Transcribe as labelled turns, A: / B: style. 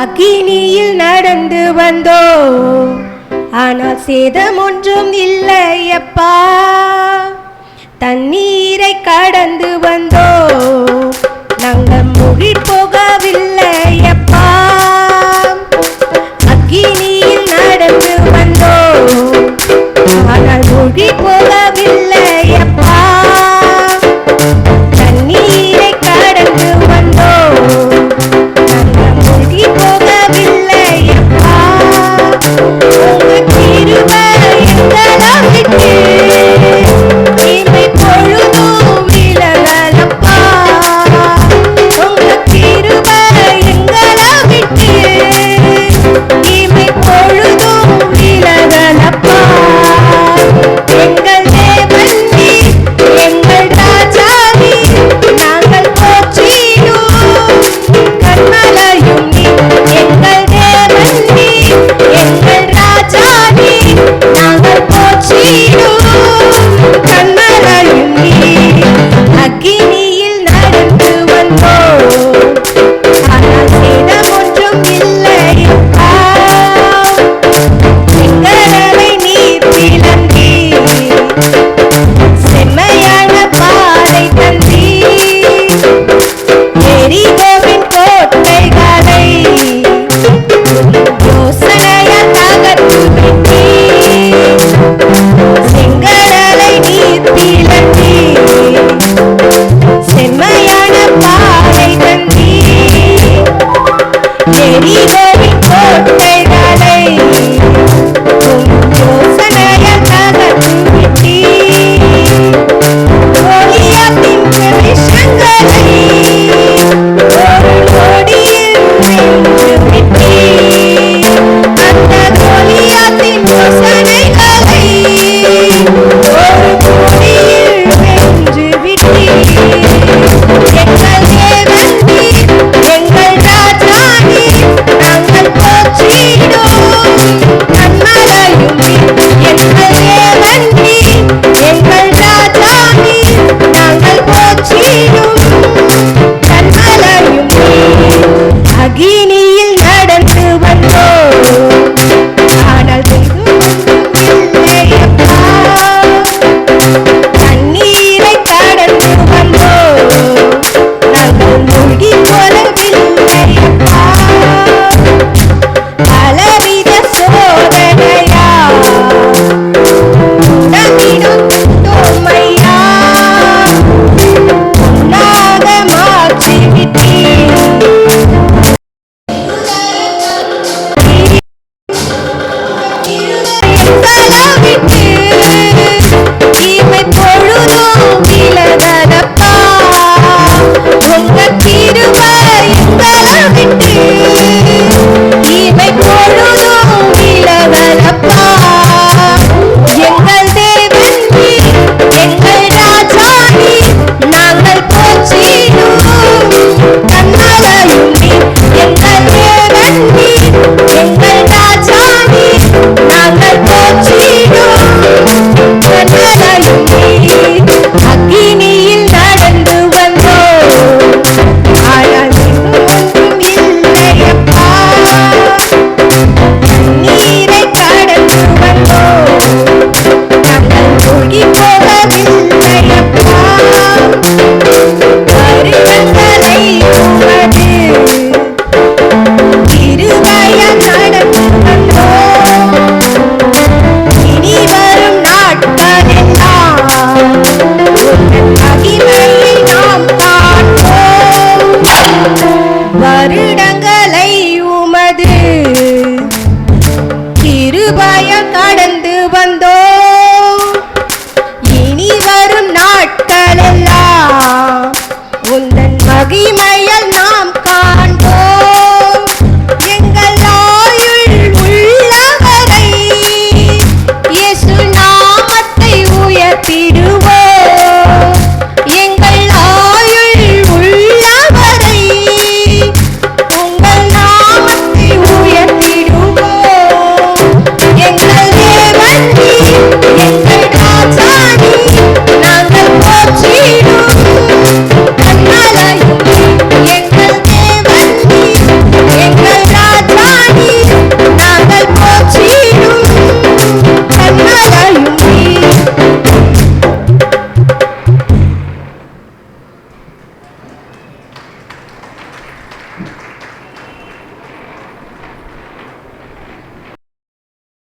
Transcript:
A: அக்கினியில் நடந்து வந்தோ. ஆனால் சேதம் ஒன்றும் இல்லை அப்பா தண்ணீரை கடந்து You. வருடங்களை உமது கிருபாயம் கடந்து வந்தோ